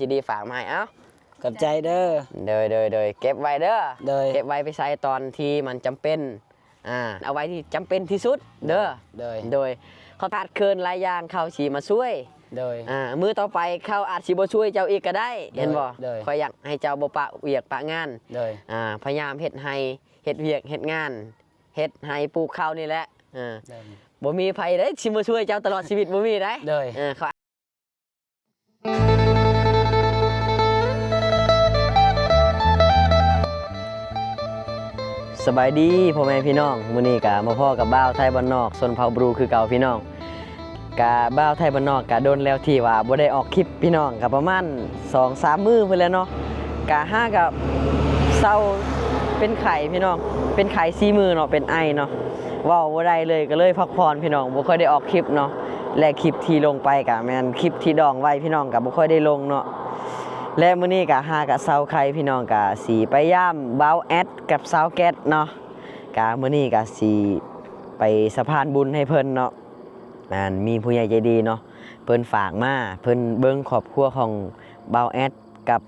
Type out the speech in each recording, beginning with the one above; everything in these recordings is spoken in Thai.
ยินดีฝากมาให้เอ้าขอบใจเด้อ เดยเดยเดยเก็บไว้เด้อโดย เก็บไว้ไปใช้ตอนที่มันจำเป็นอ่าเอาไว้ที่จำเป็นที่สุดเด้อโดยโดยเขาขาดเคินหลายอย่างเขาฉีมาช่วยโดย อ่ามือต่อไปเขาอาจสิบ่ช่วยเจ้าอีกก็ได้ เห็นบ่โดย คอยอยากให้เจ้าบ่ปะเวียกปะงาน โดย อ่าพยายามเฮ็ดให้เฮ็ดเวียกเฮ็ดงานเฮ็ดให้ปลูกข้าวนี่แหละอ่าโดยบ่มีไผเด้สิมาช่วยเจ้าตลอดชีวิตบ่มีได้โดย เออเขา สบายดีพ่อแม่พี่น้องมื้อนี้ก็มาพ่อกับบ้าวไทยบ้านนอกส่วนเผาบรูคือเก่าพี่น้องกะบ้าวไทยบ้านนอกกะโดนแล้วที่ว่าบ่ได้ออกคลิปพี่น้องก็ประมาณ2-3มื้อเพิ่นแล้วเนาะกะห้ากับเศร้าเป็นไข้พี่น้อง เป็นไข้4มือเนาะเป็นไอเนาะเว้าบ่ได้เลยก็เลยพักผ่อนพี่น้องบ่ค่อยได้ออกคลิปเนาะและคลิปที่ลงไปกะแม่นคลิปที่ดองไว้พี่น้องก็บ่ค่อยได้ลงเนาะ และมื้อนี้กะหากับเซาไข่พี่น้องกะสีไปย่ามเบาแอดกับเซาแก๊สเนาะกะมื้อนี้กะสีไปสะพานบุญให้เพิ่นเนาะอันมีผู้ใหญ่ใจดีเนาะเพิ่นฝากมาเพิ่นเบิ่งครอบครัวของเบาแอดกับ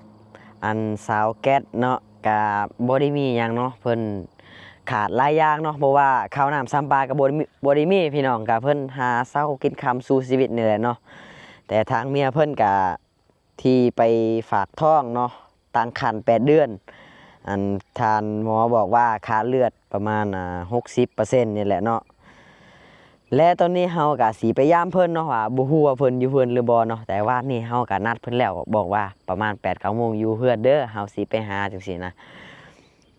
อันสาวแก๊สเนาะกะบ่ได้มีหยังเนาะเพิ่นขาดหลายอย่างเนาะเพราะว่าข้าวน้ำซ้ำปลาก็บ่ได้มีบ่ได้มีพี่น้องกะเพิ่นหาเช้ากินคำสู่ชีวิตนี่แหละเนาะแต่ทางเมียเพิ่นกะ ที่ไปฝากท้องเนาะตั้งครรภ์8เดือน อันทานหมอบอกว่าค่าเลือดประมาณอ่า60%นี่แหละเนาะและตอนนี้เฮาก็สิไปย่ามเพิ่นเนาะว่าบ่ฮู้ว่าเพิ่นอยู่เพิ่นหรือบ่เนาะแต่ว่านี่เฮาก็นัดเพิ่นแล้วบอกว่าประมาณ8-9โมงอยู่เฮือนเด้อเฮาสิไปหาจังซี่นะ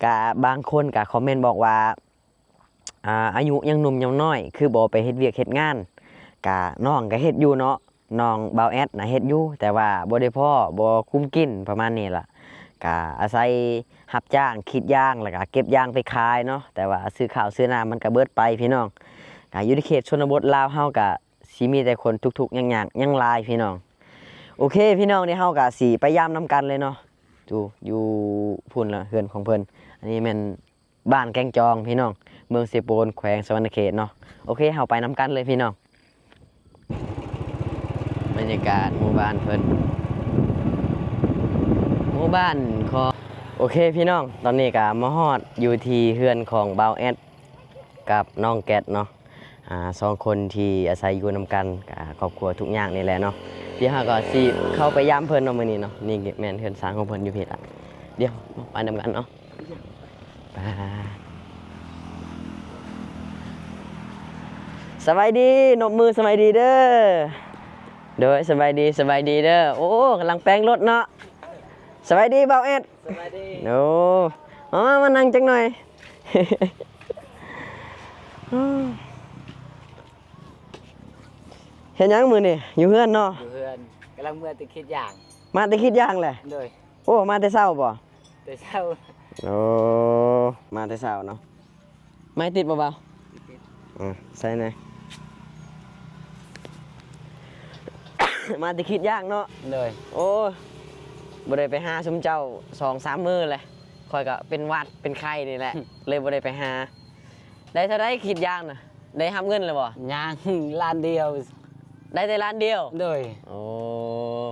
ก็บางคนก็คอมเมนต์บอกว่าอ่าอายุยังหนุ่มยังน้อย คือบ่ไปเฮ็ดเวียกเฮ็ดงานก็น้องก็เฮ็ดอยู่เนาะ น้องเบาแอดนะเฮ็ดอยู่แต่ว่าบ่ได้พ่อบ่คุ้มกินประมาณนี้ล่ะก็อาศัยรับจ้างคิดย่างแล้วก็เก็บย่างไปขายเนาะแต่ว่าซื้อข้าวซื้อน้ำมันก็เบิดไปพี่น้องก็อยู่ในเขตชนบทลาวเฮาก็สิมีแต่คนทุกๆอย่างๆยังหลายพี่น้องโอเค พี่น้องนี่เฮาก็สิไปย่ามนํกันเลยเนาะดูอยู่พุ่นละเฮือนของเพิ่นอันนี้ม่นบ้านแกงจองพี่น้อง เมืองเสโปนแขวงสวรรณเขตเนาะโอเคเฮาไปนํกันเลยพี่น้อง รรยากาศหมู่บ้านเพิ่นหมู่บ้านขอโอเคพี่น้อง ตอนนี้ก็มาฮอดอยู่ที่เฮือนของเบาแอดกับน้องแกดเนาะอ่าสองคนที่อาศัยอยู่นำกันกับครอบครัวทุกอย่างนี่แหละเนาะเดี๋ยวเราก็สิเข้าไปย้ำเพิ่นเนาะมื้อนี้เนาะนี่แม่นเฮือนสร้างของเพิ่นอยู่เพี่ะเดี๋ยวไปนำกันเนาะไปสบายดีนบมือสบายดีเด้อ โดยสบายดีสบายดีเด้อโอ้กำลังแปลงรถเนาะสบายดีเบาเอ็ดสวัสดีโอ้เอามามานั่งจังหน่อยเห็นยังมือนี่อยู่เพื่อนเนาะอยู่เพื่อนกำลังเมื่อติคิดอย่าง มาแต่คิดย่างเลยโดยโอ้มาแต่เช้าป่ะแต่เช้าโอ้มาแต่เช้าเนาะไม่ติดเบาๆอะใส่ไหนอย มาแต่คิดย่างเนาะโดยโอ้ยบ่ได้ไปหาชุมเจ้าสองสามมือเลยคอยก็เป็นหวัดเป็นไข้นี่แหละ เลยบ่ได้ไปหา ได้เท่าได้คิดย่างน่ะ ได้ทำเงินเลยบ่ย่างล้านเดียวได้แต่ร้านเดียวโดยโอ้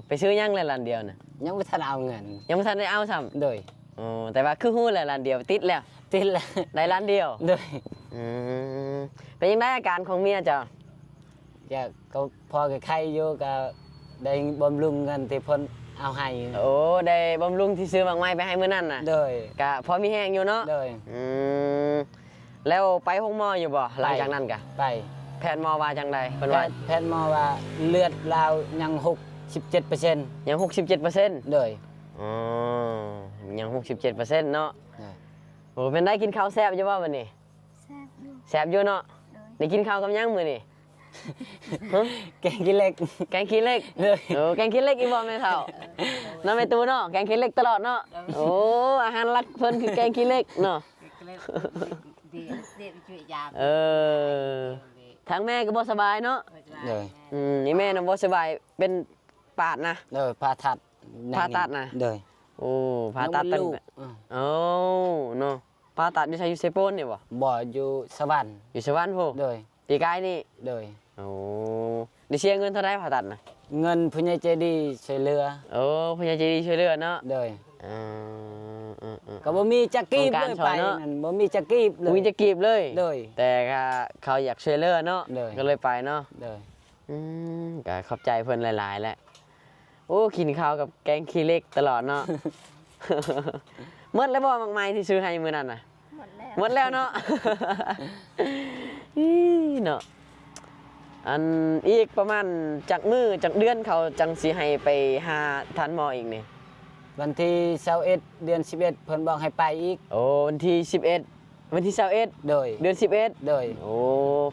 ไปซื้อยังเลยร้านเดียวน่ะยังไม่ทันเอาเงินยังไม่ทันได้เอาซ้โดยำโอ้แต่ว่าคือฮู้แหละร้านเดียวติดแล้ว ติดแล้วได้ร้านเดียวโดยอืมเป็นยังไงอาการของเมียเจ้าอยากก็พอกับใครอยู่ก็ ได้บำรุงเงินที่เพ้นเอาให้โอ้ได้บำรุงที่ซื้อบางไม้ไปให้มื้อนั้นน่ะโดยก็พอมีแห้งอยู่เนาะโดยอืมแล้วไปห้องหมออยู่บ่หลังจากนั้นกะไป แพทย์หมอว่าจังใดเพิ่นแพว่าทย์แพทย์หมอว่าเลือดลาวยังหกสิบเจ็ดเปอร์เซ็นต์ยัง67เปอร์เซ็นต์โดยอ๋อยัง67เปอร์เซ็นต์เนาะโดยโอ้เป็นได้กินข้าวแซ่บอยู่บ่วันนี้แซ่บอยู่แซ่บอยู่เนาะได้กินข้าวกับหยังมื้อนี้ฮะ แกงกินเล็ก แกงขี้เหล็กเลย โอ้แกงขี้เหล็กอีบ่แม่เฒ่าน้ำแม่ตูเนาะแกงขี้เหล็กตลอดเนาะโอ้อาหารหลักเพิ่นคือแกงขี้เหล็กเนาะเดี๋ยวเดี๋ยวช่วยยามเออทางแม่ก็บ่สบายเนาะโดยอืมนี่แม่น่ะบ่สบายเป็นปาดนะโดยผ่าตัดผ่าตัดน่ะโดยโอ้ผ่าตัดน้ตั้องงลูกแต่อ่าโอ้เนาะผ่าตัดอยู่ไสอยู่เซโปนนี่บ่บ่อยู่สวรรค์อยู่สวรรค์โพโดยปีกายนี่โดยโอ้ได้เสียเงินเท่าไรผ่าตัดน่ะเงินผู้ใหญ่ใจดีช่วยเหลือโอ้ผู้ใหญ่ใจดีช่วยเหลือเนาะโดยอืมอืมอืมก็บ่มีจักกีบต้องการเลยช่วไปยเนอะ นั่นบ่มีจักกีบเลยมึงจะกีบเลย โดย แต่ก็เขาอยากช่วยเหลือเนาะเลย ก็เลยไปเนาะโดย อืมก็ขอบใจเพิ่นหลายๆแหละโอ้กินข้าวกับแกงขี้เหล็กตลอดเนาะ หมดแล้วบ่มากมายที่ซื้อให้มื้อนั้นน่ะ หมดแล้วหมดแล้วเนาะ อีเนาะ อันอีกประมาณจากมือจากเดือนเขาจังสิให้ไปหาทันหมออีกนี่วันที่21เดือน11 เพิ่นบอกให้ไปอีก โอ้วันที่ 11 วันที่21โดย เดือน11โดย โอ้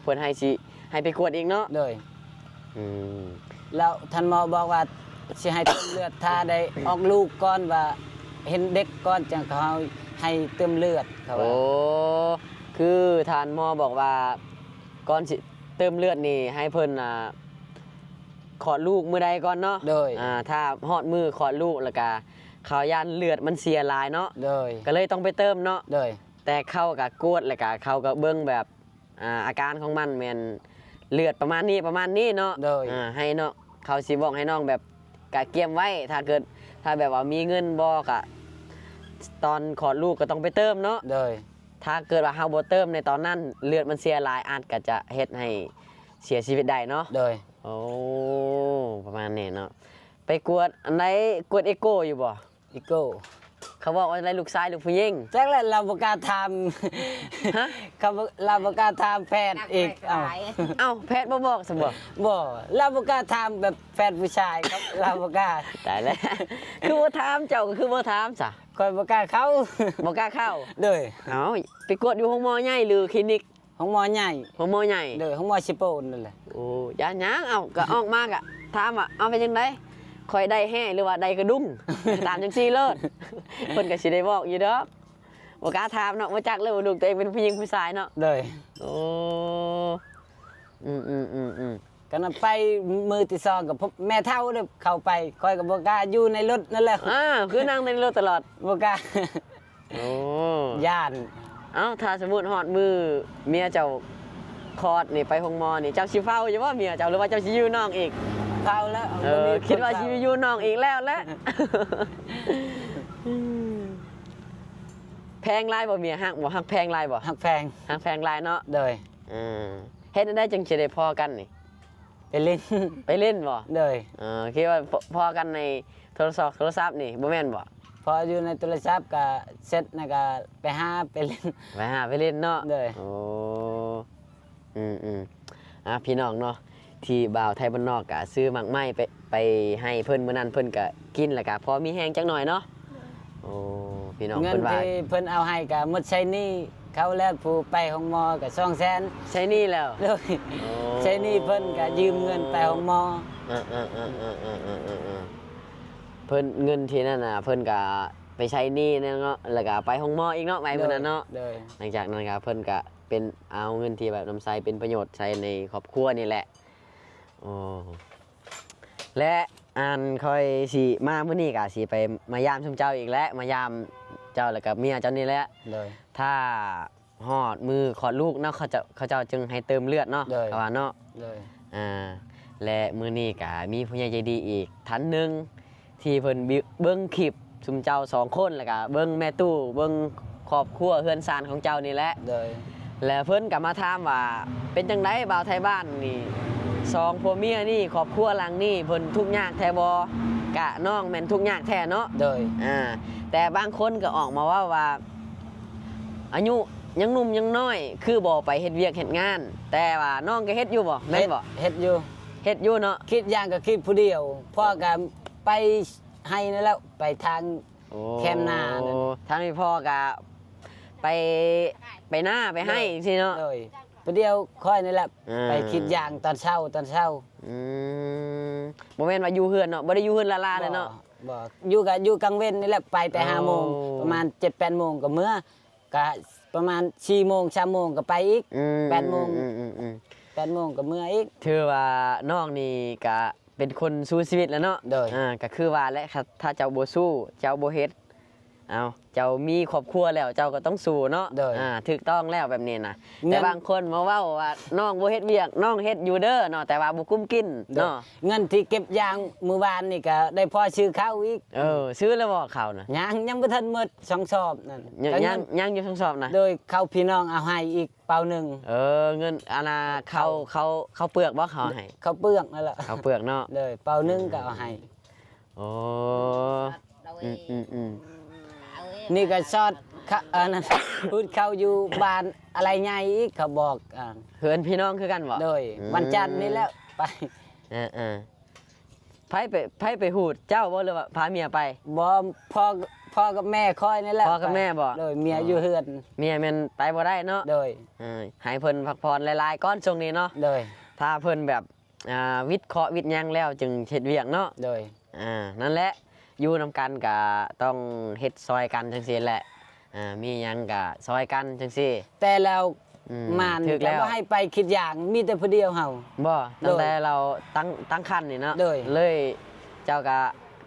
เพิ่นให้สิให้ไปกวดอีกเนาะโดย อืมแล้วท่านหมอบอกว่าสิให้เติมเลือดถ้าได้ออกลูกก่อนว่าเห็นเด็กก่อนจังเขาให้เติมเลือดเขาโอ้ว่าคือทานหมอบอกว่าก่อนสิ เติมเลือดนี่ให้เพิ่นอ่าขอดลูกมื้อใดก่อนเนาะโดย อ่าถ้าฮอดมือขอดลูกแล้วก็เขาย่านเลือดมันเสียหลายเนาะโดยก็เลยต้องไปเติมเนาะ โดย แต่เข้ากับกวดแล้วก็เข้ากับเบิ้งแบบอ่าอาการของมันแมนเลือดประมาณนี้ประมาณนี้เนาะโดย อ่าให้เนาะเขาสิบอกให้น้องแบบกะเกียมไว้ ถ้าเกิดถ้าแบบว่ามีเงินบอกอะตอนขอดลูกก็ต้องไปเติมเนาะโดย ถ้าเกิดว่าเฮาบ่เติมในตอนนั้นเลือดมันเสียหลายอาจก็จะเฮ็ดให้เสียชีวิตได้เนาะโดยโอ้ประมาณนี้เนาะไปกวดอันไหนกวดเอโก้อยู่บ่อีโก้ เขาบอกว่าอะไรลูกชายลูกผู้หญิงจักแล้วเราบ่กล้าทฮะำเขาบ่เราบ่กล้าทำแพทย์อีกเอ้าเอ้าแพทย์บ่บอกสมบ่บ่เราบ่กล้าทำแบบแฟนผู้ชายครับเราบ่กล้าตายแล้วคือบ่ถามเจ้าก็คือบ่ถามซะคอยบ่กล้าเข้าบ่กล้าเข้าโดยเอ้าไปกวดอยู่ห้องหมอใหญ่หรือคลินิกของหมอใหญ่ห้องหมอใหญ่โดยของหมอชิโปนนั่นแหละโอ้ยาหยังเอ้าก็ออกมากอะถามว่าเอาเป็นจังได คอยได้แห่หรือว่าได้กระดุ้งตามจังซี่เลิศเพิ่นก็สิได้บอกอยู่ดอกบ่กล้าถามเนาะบ่จักเลยว่าลูกตัวเองเป็นผู้หญิงผู้ชายเนาะโดยโอ้อืมอืมอืมอืมก็นำไปมือที่สองกับพบแม่เฒ่าเด้อเข้าไปคอยก็บ่กล้าอยู่ในรถนั่นแหละอ่าคือนั่งในรถตลอดบ่กล้าโอ้ย่านเอ้าถ้าสมมุติฮอดมือเมียเจ้าคลอดนี่ไปห้องหมอนี่เจ้าสิเฝ้าอยู่ว่าเมียเจ้าหรือว่าเจ้าสิอยู่น้องอีก เข้าแล้วเออคิดว่าสิอยู่น้องอีกแล้วแหละแพงหลายบ่เมียฮักบ่ฮักแพงหลายบ่หักแพงฮักแพงหลายเนาะโดยอืมเฮ็ดได้จังสิได้พอกันนี่ไปเล่นไปเล่นบ่โดยเออคิดว่าพพอกันในโทรศัพท์โทรศัพท์นี่บ่แม่นบ่พออยู่ในโทรศัพท์ก็เสร็จนะก็ไปหาไปเล่นไปหาไปเล่นเนาะเลยโอ้อืมอืมอะพี่น้องเนาะ ที่บ่าวไทยบ้านนอกกะซื้อหมักไม้ไปไปให้เพิ่นมื้อนั้นเพิ่นก็กินแล้วก็พอมีแห้งจักหน่อยเนาะโอ้พี่น้องเงินเพิ่นว่าที่เพิ่นเอาให้ก็หมดใช้หนี้เขาแล้วผู้ไปห้องหมอก็2แสนใช้หนี่แล้วเลยโอ้ใช้หนี้เพิ่นก็ยืมเงินไปห้องหมอเออเออเออเออเออเออเออเออเพิ่นเงินที่นั่นน่ะเพิ่นก็ไปใช้หนี่เนาะแล้วก็ไปห้องหมออีกเนาะไปมื้อนั้นเนาะเลยหลังจากนั้นก็เพิ่นก็เป็นเอาเงินที่แบบนำใช้เป็นประโยชน์ใช้ในครอบครัวนี่แหละ โอ้และอันค่อยสิมามื้อนี้ก็สิไปมายามชุมเจ้าอีกแล้วมายามเจ้าแล้วก็เมียเจ้านี่แหละเลย ถ้าฮอดมือขอดลูกเนาะเขาจะเขาเจ้าจึงให้เติมเลือดเนาะได้ เขาว่าเนาะ เลย อ่าและมื้อนี้ก็มีผู้ใหญ่ใจดีอีกท่านหนึงที่เพิ่นบิเบิ่งคลิปชุมเจ้าสองคนแล้วก็เบิ่งแม่ตู้เบิ่งครอบครัวเฮือนซานของเจ้านี่แหละเลย แล้วเพิ่นก็มาถามว่าเป็นจังไดบ่าวไทยบ้านนี่ สองผัวเมียนี่ครอบครัวหลังนี่เพิ่นทุกข์ยากแท้บ่กะน้องแม่นทุกข์ยากแท้เนาะเลยอ่าแต่บางคนก็ออกมาว่าว่า อายุยังหนุ่มยังน้อย คือบ่ไปเฮ็ดเวียกเฮ็ดงาน แต่ว่าน้องก็เฮ็ดอยู่บ่แม่นบ่เฮ็ดอยู่เฮ็ดอยู่เนาะคิดอย่างก็คิดผู้เดียวพ่อก็ไปให้นั่นแล้วไปทางโอ้แคมนานั่นทางนี้พ่อก็ไปไปหน้าไปให้สิเนาะ เลยผู้เดียวค่อยนั่นแหละอ่า ไปคิดอย่างตอนเช้าตอนเช้าอืมบ่แม่นว่าอยู่เฮือนเนาะบ่ได้อยู่เฮือนลาลาเลยเนาะ บ่อยู่กับอยู่กลางเว้นนี่แหละไปแต่โอ้ห้าโมงประมาณเจ็ดแปดโมงก็เมื่อก็ประมาณสี่โมงสามโมงก็ไปอีก อืแปดโมง อือืมอืมแปดโมงก็เมื่ออีก ถือว่าน้องนี่ก็เป็นคนสู้ชีวิตแล้วเนาะโดย อ่าก็คือว่าและถ้าเจ้าบ่สู้ เจ้าบ่เฮ็ด เอาเจ้ามีครอบครัวแล้วเจ้าก็ต้องสู้เนาะโดยอ่าถูกต้องแล้วแบบนี้นะเงินแต่บางคนมาเว้าว่าน้องบ่เฮ็ดเวียกน้องเฮ็ดอยู่เด้อเนาะแต่ว่าบ่กุ้มกินเนาะเงินที่เก็บยางมือวานนี่ก็ได้พอซื้อข้าวอีกเออซื้อแล้วบ่เขาน่ะยังยังบ่ทันหมดสองสอบนั่นยังก็ยัเงิงนยังอยู่ทั้งสอบนะโดยเขาพี่น้องเอาให้อีกเปล่าหนึ่งเออเงินอาณาเขาเขาเขาเปลือกบ่เขาให้เขาเปลือกนั่นแหละเขาเปลือกเนาะ เลยเปล่าหนึ่งก็เอาให้โอ้ đâu Ừ, ừ, ừ. นี่ก็ชอดเขาเออนั่นพูดเขาอยู่บ้านอะไรใหญ่อีกเขาบอกอ่าเพื่อนพี่น้องคือกันบ่โดยอืมวันจันทร์นี่แหล้วไปเออเออไผไปไผไปหูดเจ้าบ่หรือว่าพาเมียไปบ่พ่อพ่อกับแม่คอยนี่แหละพ่อกับแม่บ่โดยเมียอยู่เฮือนเมียแม่นไปบ่ได้เนาะโดยเออให้เพิ่นพักผ่อนหลายๆก้อนช่วงนี้เนาะโดยถ้าเพิ่นแบบอ่าวิทย์เคราะห์วิทย์หยังแล้วจึงเฮ็ดเวียกเนาะโดย อ่านั่นแหละ อยู่นำกันก็ต้องเฮ็ดซอยกันจังซี่แหละอ่ามีหยังก็ซอยกันจังซี่ แต่แล้วอืมมานถึกแล้วก็บ่ให้ไปคิดอย่างมีแต่ผู้เดียวเฮา บ่ตั้งโดยแต่เราตั้งตั้งคันนี่เนาะโดยเลยเจ้าก็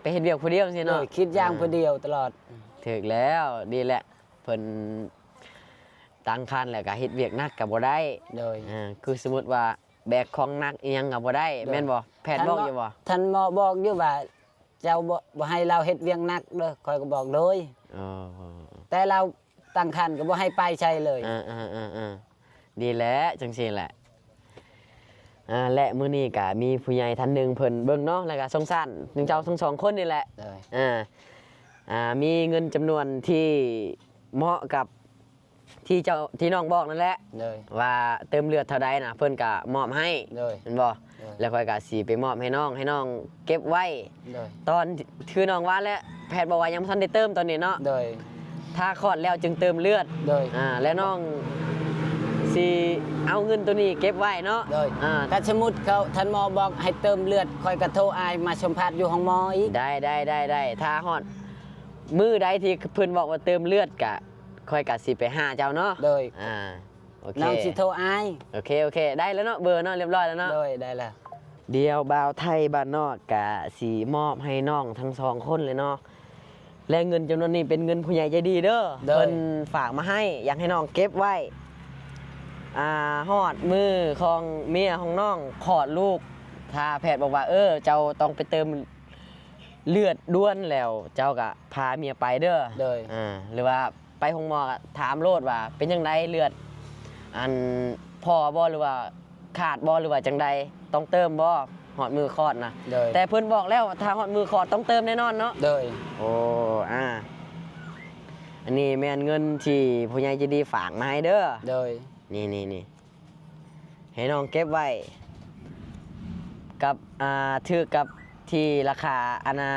ไปเฮ็ดเวียกผู้เดียวสิโดเนาะยคิดอย่างผู้เดียวตลอด ถึกแล้วดีแหละเพิ่นตั้งคันแล้วก็เฮ็ดเวียกหนักก็บ่ได้โดย อ่าคือสมมุติว่าแบกของหนักอีหยังก็บ่ได้โดยแม่นบ่แพทย์บอกอยู่บ่ ท่านหมอบอกอยู่ว่า เจ้าบ่บ่ให้เราเฮ็ดเวียงหนักเด้อคอยก็บอกโดยอ๋อแต่เราตั้งคันก็บ่ให้ไปใช่เลยอ่าอ่าอ่าอ่าดีแล้วจังซี่แหละอ่าและมื้อนี้ก็มีผู้ใหญ่ท่านหนึงเพิ่นเบิ่งเนาะแล้วก็สงสารถึงเจ้าทั้งสองคนนี่แหละโดยอ่าอ่ามีเงินจำนวนที่เหมาะกับที่เจ้าที่น้องบอกนั่นแหละโดยว่าเติมเลือดเท่าใดนะเพิ่นก็มอบให้โดยเห็นบ่เออ แล้วค่อยก็สิไปมอบให้น้องให้น้องเก็บไว้ โดยตอนคือน้องว่าแล้วแพทย์บอกว่ายังบ่ทันได้เติมตอนนี้เนาะโดยถ้าคลอดแล้วจึงเติมเลือดโดยอ่าและน้องสิเอาเงินตัวนี้เก็บไว้เนาะโดยอ่าถ้าสมมุติเขาท่านหมอบอกให้เติมเลือดคอยกระโทรอายมาชมพาดอยู่ห้องหมออีกได้ได้ได้ได้ถ้าฮอดมือใดที่เพิ่นบอกว่าเติมเลือดกะค่อยกะสิไปหาเจ้าเนาะโดย อ่า โอเคน้องสิโทรอายโอเคโอเค ได้แล้วเนาะเบอร์เนาะเรียบร้อยแล้วเนาะโดยได้แล้ว เดียวบ่าวไทยบ้านนอกกะสีมอบให้น้องทั้งสองคนเลยเนาะและเงินจำนวนนี้เป็นเงินผู้ใหญ่ใจดีเด้อโดยเพิ่นฝากมาให้อยากให้น้องเก็บไว้อ่าฮอดมือของเมียของน้องขอดลูกถ้าแพทย์บอกว่า เออ เจ้าต้องไปเติมเลือดด้วนแล้ว เจ้าก็พาเมียไปเด้อ โดย อ่าหรือว่าไปห้องหมอก็ถามโลดว่า เป็นยังไงเลือด อันพอบ่หรือว่าขาดบ่หรือว่าจังใดต้องเติมบ่หอดมือคลอดนะโดยแต่เพิ่นบอกแล้วว่าถ้าหอดมือคลอดต้องเติมแน่นอนเนาะโดยโอ้อ่าอันนี้แม่นเงินที่ผู้ใหญ่ใจะดีฝากมาให้เด้อโดยนี่นี่นี่ให้น้องเก็บไว้ กับอ่าถือกับที่ราคาอานา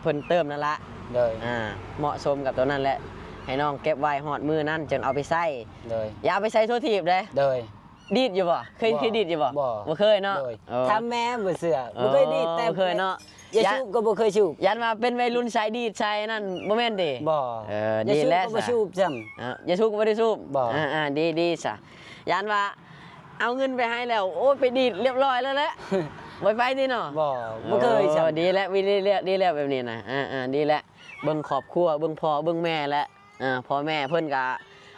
เพิ่นเติมนั่นละโดยอ่าเหมาะสมกับตัวนั้นแหละ ให้น้องเก็บไว้หอดมือนั่นจึงเอาไปใส่โดยอย่าเอาไปใส่โทษทีบเลยโดย ดีดอยู่บ่เคยบ่เคยดีดอยู่บ่บ่ บ่เคยเนาะโดยเออถ้าแม่บ่เสือบ่เคยดีดแต่บ่เคยเนาะอย่าอย่าชูบก็บ่เคยชูบยันมาเป็นวัยรุ่นสายดีดใช่นั่นบ่แม่นดิบ่เอออย่าดีชูบแล้วก็บ่ซะชูบซ้ำอ่าอย่าสูบก็บ่ได้สูบบ่อ่าอ่าดีดีซะยันว่า เอาเงินไปให้แล้ว โอ้ยไปดีดเรียบร้อยแล้วแหละบ่ไปนี่เนาะบ่บ่เคยโอ้ซ้ำดีแล้ววิดีแล้วดีแล้วแบบนี้นะอ่าอ่าดีแล้วเบิ่งครอบครัวเบิ่งพ่อเบิ่งแม่แล้ว อ่าพ่อแม่เพิ่นก็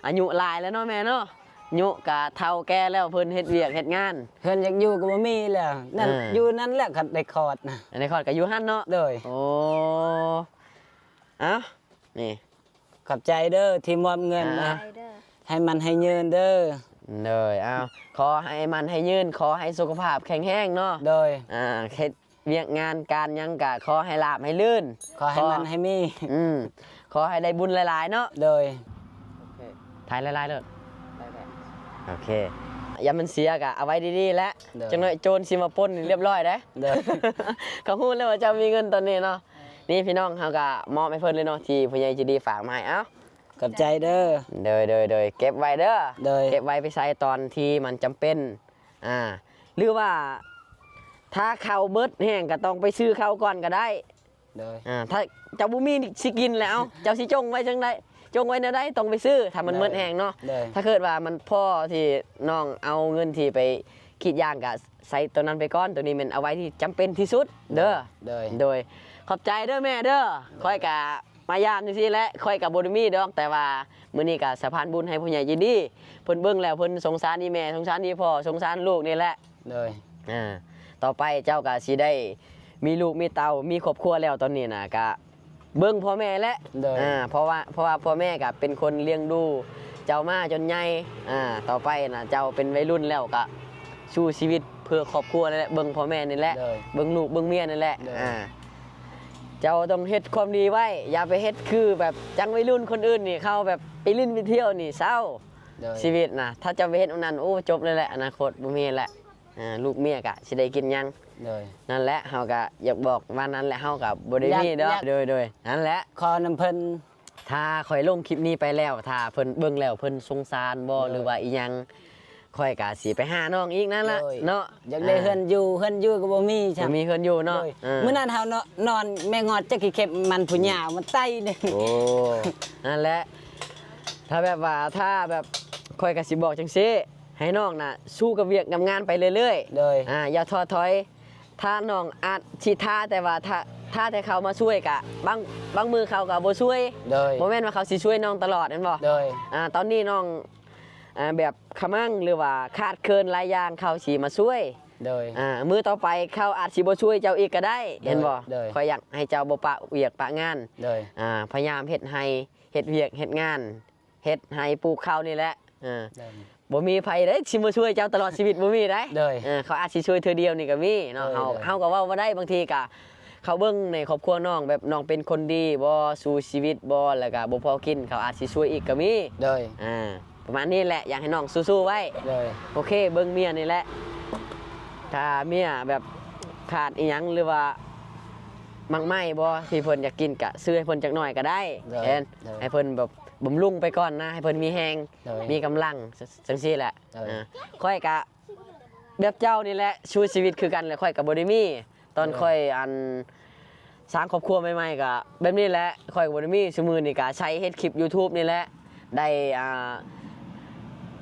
อายุหลายแล้วเนาะแม่เนาะอายุก็เฒ่าแก่แล้วเพิ่นเฮ็ดเวียกเฮ็ดงาน เพิ่นอยากอยู่ก็บ่มีแล้วนั่นเอออยู่นั่นแหละคันได้คอร์ดนะอันนี้ขอดก็อยู่หั่นเนาะโดย โอ้เอ้านี่ขอบใจเด้อที่มอบเงินอ่านะ Đây đó. ให้มันให้ยืนเด้อ เลยอ้าวขอให้มันให้ยืนขอให้สุขภาพแข็งแรงเนาะโดย อ่าเฮ็ดเวียกงานการหยังกะขอให้ลาบให้ลื่น ขอให้มันให้มี อืม ขอให้ได้บุญหลายๆ เนาะโดยถ่ายหลายๆเลยโอเคอย่ามันเสียกะเอาไว้ดีๆ แล้วเด้อจังหน่อยโจรสิมาปล้นนี่เรียบร้อยเด้เด้อเขาพูดแล้วว่าเจะมีเงินตอนนี้เนาะนี่พี่น้องเขาก็มอบให้เพิ่นเลยเนาะที่ผู้ใหญ่ใจะดีฝากมาให้เอ้าขอบใจเด้อเดยเดยเดยเก็บไว้เด้อโดยเก็บไว้ไปใช้ตอนที่มันจำเป็น อ่า หรือว่า ถ้าข้าวเบิดแห้งก็ต้องไปซื้อข้าวก่อนก็ได้ โดย อ่าถ้าเจ้าบุมีสิกินแล้ว เจ้าสิจงไว้จังไดจงไว้ในได้ต้องไปซื้อถ้ามันได้เบิดแห้งเนาะ โดย ถ้าเกิดว่ามันพ่อที่น้องเอาเงินที่ไปคิดย่างกับใส่ตัวนั้นไปก้อนตัวนี้มันเอาไว้ที่จำเป็นที่สุด เด้อโดย โดยขอบใจเด้อแม่เด้อคอยกะมายามจังซี่แหละค่อยกับบ่ได้มีดอกแต่ว่ามื้อนี้ก็สะพานบุญให้ผู้ใหญ่ยินดีเพิ่นเบิ่งแล้วเพิ่นสงสารอีแม่สงสารอีพ่อสงสารลูกนี่แหละโดย อ่าต่อไปเจ้าก็สิได้ มีลูกมีเตามีครอบครัวแล้วตอนนี้นะก็เบิ่งพ่อแม่แล้วโดย อ่าเพราะว่าเพราะว่าพ่อแม่ก็เป็นคนเลี้ยงดู เจ้ามาจนใหญ่อ่าต่อไปนะเจ้าเป็นวัยรุ่นแล้วก็สู้ชีวิตเพื่อครอบครัวนั่นแหละเบิ่งพ่อแม่นี่แหละโดยเบิ่งลูกเบิ่งเมียนั่นแหละได้อ่า เจ้าต้องเฮ็ดความดีไว้ อย่าไปเฮ็ดคือแบบจังวัยรุ่นคนอื่นนี่เขาแบบไปลิ้นไปเที่ยวนี่เศร้า โดยชีวิตนะถ้าเจะไปเฮ็ดอันนั้นโอ้จบเลยแหละอนาคตบ่มีแหละ อ่าลูกเมียกะสิได้กินหยัง โดย นั่นแหละเฮาก็อยากบอกว่านั้นแหละเฮาก็บ่ได้มีอยากดอกอยากโดยโดยนั่นแหละ ขอน้ำเพิ่น ถ้าข่อยลงคลิปนี้ไปแล้ว ถ้าเพิ่นเบิ่งแล้วเพิ่นสงสารบ่เลยหรือว่าอีหยังข่อยก็สิไปหาน้องอีกนั่นล่ะเลยเนาะอยากได้เฮือนอยู่เฮือนอยู่ก็บ่มีบ่ใช่มีเฮือนอยู่เนาะโดยอ่ามื้อนั้นเฮาเนาะนอนแม่งอดจักกี่เข็บมันผู้หยาวมันไต้เด้โอ้นั่นแหละถ้าแบบว่าถ้าแบบคอยกสิบอกจังซี่ ให้น้องน่ะสู้กับเวียกกับงานไปเรื่อยโดยๆอ่าอย่าท้อถอย ถ้าน้องอาจสิท่าแต่ว่าถ้าถ้าแต่เขามาช่วยกะบางบางมือเขาก็บ่ช่วยโดยบ่แม่นว่าเขาสิช่วยน้องตลอดแม่นบ่โดยอ่าตอนนี้น้องอ่าแบบขมั่งหรือว่าขาดเคินหลายอย่างเขาสิมาช่วยโดยอ่ามือต่อไปเขาอาจสิบ่ช่วยเจ้าอีกก็ได้เห็นบ่ได้คอยอยากให้เจ้าบ่ปะเวียกปะงานโดยอ่าพยายามเฮ็ดให้เฮ็ดเวียกเฮ็ดงานเฮ็ดให้ปลูกข้าวนี่แหละอ่าโดย บ่มีไผเด้สิมาช่วยเจ้าตลอดชีวิตบ่มีได้โดยเออเขาอาจสิช่วยเธอเดียวนี่ก็มีเนาะเออเฮาได้เฮาก็เว้าบ่ได้บางทีก็เขาเบิ่งในครอบครัวน้องแบบน้องเป็นคนดีบ่สู้ชีวิตบ่แล้วก็บ่พอกินเขาอาจสิช่วยอีกก็มีโดยอ่าประมาณนี้แหละอยากให้น้องสู้ๆไว้โดยโอเคเบิ่งเมียนี่แหละ ถ้าเมียแบบขาดอีหยังหรือว่ามังไม่บ่ที่เพิ่นอยากกินกะซื้อให้เพิ่นจักหน่อยก็ได้ได้เห็นได้ให้เพิ่นแบบ บำรุงไปก่อนนะให้เพิ่นมีแฮงได้มีกำลังจจังซี่แหละได้อ่าค่อยกะแบบเจ้านี่แหละชูชีวิตคือกันแหละค่อยก็บ่ได้มี ตอนค่อยอันสร้างครอบครัวใหม่ๆก็แบบนี้แหละค่อยก็บ่ได้มีซุมื้อนี่ก็ใช้เฮ็ดคลิป YouTube นี่แหละได้อ่า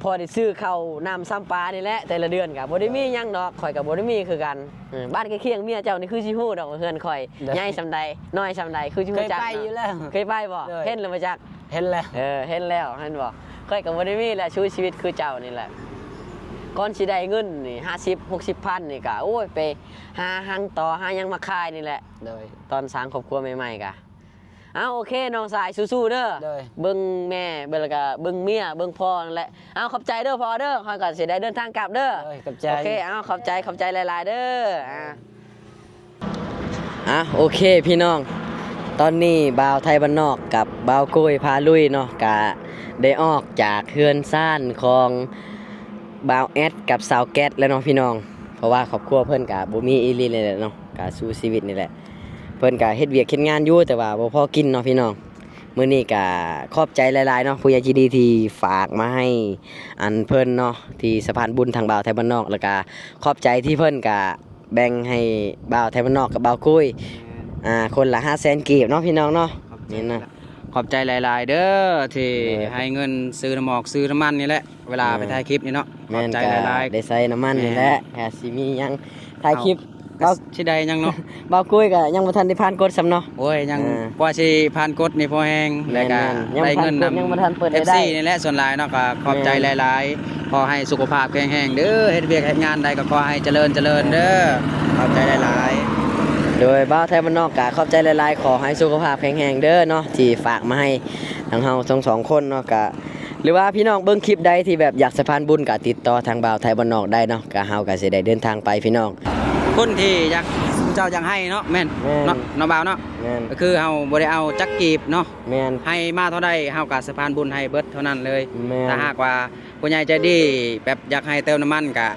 พอได้ซื้อข้าวน้ำซ้ำปลานี่แหละแต่ละเดือนกับบ่ได้มีหยังดอกข่อยกับบ่ได้มีคือกันเออบ้านใกล้เคียงเมียเจ้านี่คือสิฮู้ดอกว่าเฮือนข่อยได้ใหญ่ซำใดน้อยซำใดคือสิเคฮู้ยจักไปเนาะ อยู่แล้ว เคยไปบ่ได้เห็นแล้วมาจัก เห็นแล้วเออเห็นแล้วเห็นบ่ข่อยก็บ่ได้มีแหละชีวิตชีวิตคือเจ้านี่แหละก่อนสิได้เงินนี่50 60พันนี่ก็โอ้ยไปหาหังต่อหาหยังมาขายนี่แหละโดยตอนสร้างครอบครัวใหม่ๆกะเอาโอเคน้องสายสู้ๆเด้อได้เบิ่งแม่เบิ่งแล้วก็เบิ่งเมียเบิ่งพ่อนั่นแหละเอาขอบใจเด้อพ่อเด้อข้อยก็สิได้เดินทางกลับเด้อโดยกับใจโอเคเอาขอบใจขอบใจหลาย ๆ เด้ออะอะโอเคพี่น้อง ตอนนี้บ่าวไทยบ้านนอกกับบ่าวโกยพาลุยเนาะกะได้ออกจากเฮือนซ่านของบ่าวแอดกับสาวแก๊สแล้วเนาะพี่น้อง เพราะว่าครอบครัวเพิ่อนกะบ่มีอีลีเลยแหละเนาะกะสู้ชีวิตนี่แหละ เพิ่อนก็เฮ็ดเวียกเฮ็ดงานอยู่แต่ว่าบ่พอกินเนาะพี่น้องมื้อนี้ก็ขอบใจหลายๆเนาะผู้ใหญ่ใจดีที่ฝากมาให้อันเพิ่นเนาะที่สะพานบุญทางบ่าวไทยบ้านนอกแล้วก็ขอบใจที่เพิ่นก็แบ่งให้บ่าวไทยบ้านนอกกับบ่าวกุ้ย อ่าคนละ500,000กีบเนาะพี่น้องเนาะนี่นะ ขอบใจหลาย ๆ เด้อที่เออ ให้เงินซื้อน้ำหมอกซื้อน้ำมันนี่แหละเวลาเออไปถ่ายคลิปนี่เนาะขอแม่บนใจก็หลาย ได้ใส่น้ำมันนี่แหละแฮสิมีหยังถ่ายคลิปๆบ่าวชิได้ยังเนาะบ่าวกุ้ยก็ยังบ่ทันได้ผ่านกดซ้ำเนาะ โอ้ยยังเออกว่าสิผ่านกฎนี่พอแห้งแม่แล้วนก็ๆยังได้เงินบ่ทันกดยังบ่ทันเปิดได้ FC นี่แหละส่วนหลายเนาะก็ขอบใจแม่นหลายๆขอให้สุขภาพแข็งแรงเด้อเฮ็ดเวียกเฮ็ดงานใดก็ขอให้เจริญเจริญเด้อขอบใจหลายๆ โดยบ้าวไทยบ้านนอกกะขอบใจหลายๆ ขอให้สุขภาพแข็งแรงเด้อเนาะที่ฝากมาให้ทั้งเฮาทั้งสองคนเนาะกะหรือว่าพี่น้องเบิ่งคลิปใดที่แบบอยากสะพานบุญกะติดต่อทางบ่าวไทยบ้านนอกได้เนาะกะเฮากะสิได้เดินทางไปพี่น้อง คนที่อยากเจ้าอยากให้เนาะแม่นแม่น เนาะน้องบ่าวเนาะแม่นก็คือเฮาบ่ได้เอาจักกีบเนาะแม่น ให้มาเท่าใดเฮาก็สะพานบุญให้เบิดเท่านั้นเลย แม่น ถ้าหากว่าผู้ใหญ่ใจดีแบบอยากให้เติมน้ำมันก็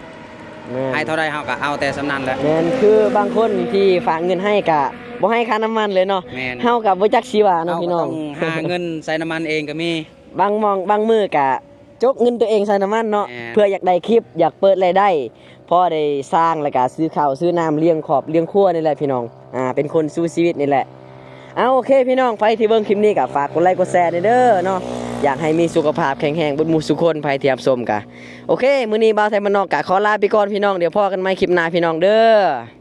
แม่น ให้เท่าใดเฮาก็เอาแต่สำนั้นแหละ แม่นคือบางคนที่ฝากเงินให้กะบ่ให้ค่าน้ำมันเลยเนาะแม่น เฮากับบ่จักสิว่าเฮาเนาะก็พี่น้อต้องงหาเงินใส่น้ำมันเองก็มี บางมองบางมือกะจกเงินตัวเองใส่น้ำมันเนาะแม่นเพื่ออยากได้คลิปอยากเปิดรายได้พอได้สร้างแล้วก็ซื้อข้าวซื้อน้ำเลี้ยงขอบเลี้ยงครัวนี่แหละพี่น้องอ่าเป็นคนสู้ชีวิตนี่แหละ เอาโอเคพี่น้องไปที่เบิ้งคลิปนี้กับฝากกดไลค์กดแชร์เด้อเนาะอยากให้มีสุขภาพแข็งแรงบนหมู่สุขคนภัยเทียมสมกะโอเค มื้อนี้บ่าวไทยมันนอกกะขอลาไปก่อนพี่น้องเดี๋ยวพ่อกันใหม่คลิปหน้าพี่น้องเด้อ